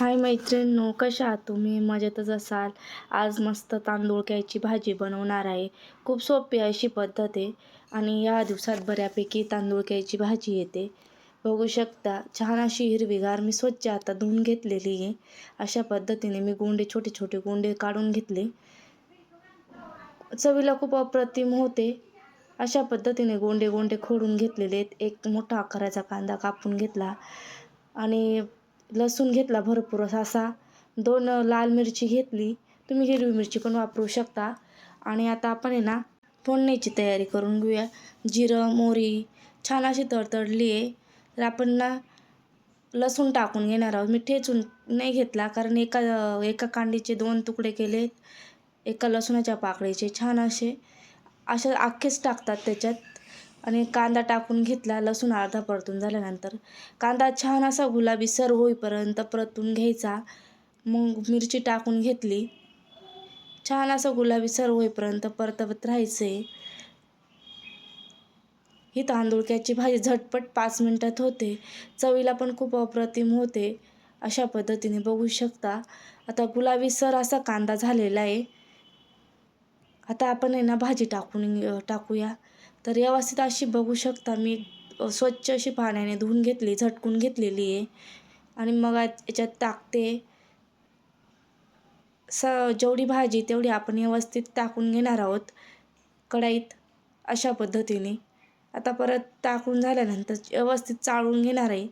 हाय मैत्रिणींनो कशा आहात तुम्ही? मजेतच असाल? आज मस्त तांदूळक्याची भाजी बनवणार आहे. खूप सोपी अशी पद्धत आहे. आणि या दिवसात बऱ्यापैकी तांदूळक्याची भाजी येते. बघू शकता छान अशी हिरवीगार मी स्वच्छ आता धुवून घेतलेली आहे. अशा पद्धतीने मी गोंडे छोटे छोटे गोंडे काढून घेतले. चवीला खूप अप्रतिम होते. अशा पद्धतीने गोंडे गोंडे खोडून घेतलेले आहेत. एक मोठा आकाराचा कांदा कापून घेतला. आणि लसूण घेतला भरपूर असा दोन लाल मिरची घेतली. तुम्ही हिरवी मिरची पण वापरू शकता. आणि आता आपण आहे ना फोडणीची तयारी करून घेऊया. जिरं मोहरी छान अशी तडतडली आहे. तर आपण ना लसूण टाकून घेणार आहोत. मी ठेचून नाही घेतला कारण एका एका कांडीचे दोन तुकडे केले. एका लसूणाच्या पाकळीचे छान असे. अशा अख्खेच टाकतात त्याच्यात. आणि कांदा टाकून घेतला लसूण अर्धा परतून झाल्यानंतर. कांदा छान असा गुलाबी सर होईपर्यंत परतून घ्यायचा. मग मिरची टाकून घेतली. छान असं गुलाबी सर होईपर्यंत परतवत राहायचं. आहे ही तांदूळक्याची भाजी झटपट पाच मिनटात होते. चवीला पण खूप अप्रतिम होते. अशा पद्धतीने बघू शकता. आता गुलाबी सर असा कांदा झालेला आहे. आता आपण आहे ना भाजी टाकून टाकूया. तर व्यवस्थित अशी बघू शकता मी स्वच्छ अशी पाण्याने धुवून घेतली झटकून घेतलेली आहे. आणि मग याच्यात टाकते. स जेवढी भाजी तेवढी आपण व्यवस्थित टाकून घेणार आहोत. कढाईत अशा पद्धतीने. आता परत टाकून झाल्यानंतर व्यवस्थित चाळून घेणार आहे.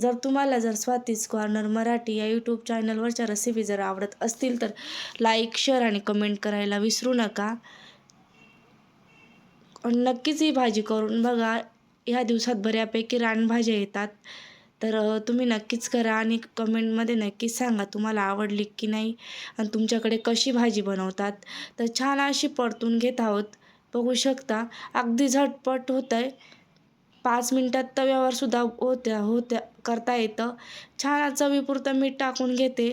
जर तुम्हाला जर स्वातीच कॉर्नर मराठी या यूट्यूब चॅनलवरच्या रेसिपी जर आवडत असतील तर लाईक शेअर आणि कमेंट करायला विसरू नका. नक्कीच ही भाजी करून बघा. ह्या दिवसात बऱ्यापैकी रानभाज्या येतात. तर तुम्ही नक्कीच करा आणि कमेंटमध्ये नक्कीच सांगा तुम्हाला आवडली की नाही आणि तुमच्याकडे कशी भाजी बनवतात. तर छान अशी परतून घेत आहोत. बघू शकता. अगदी झटपट होतं आहे पाच मिनटात तव्यावरसुद्धा होत्या होत्या करता येतं. छान चवीपुरतं मीठ टाकून घेते.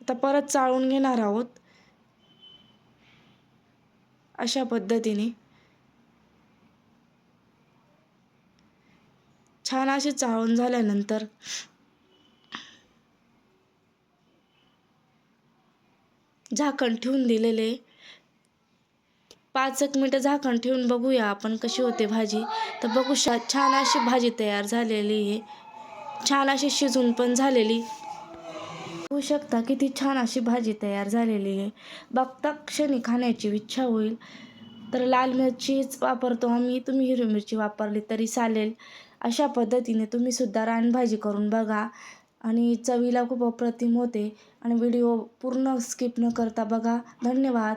आता परत चाळून घेणार आहोत. अशा पद्धतीने. छान असे चाळून झाल्यानंतर झाकण ठेवून दिलेले. पाच एक मिनटं झाकण ठेवून बघूया आपण कशी होते भाजी. तर बघू शा छान अशी भाजी तयार झालेली आहे. छान अशी शिजून पण झालेली. बघू शकता किती छान अशी भाजी तयार झालेली आहे. बघता क्षणी खाण्याची इच्छा होईल. तर लाल मिरचीच वापरतो आम्ही. तुम्ही हिरवी मिरची वापरली तरी चालेल. अशा पद्धतीने तुम्ही सुद्धा रानभाजी करून बघा. आणि चवीला खूप अप्रतिम होते. आणि व्हिडिओ पूर्ण स्किप न करता बघा. धन्यवाद.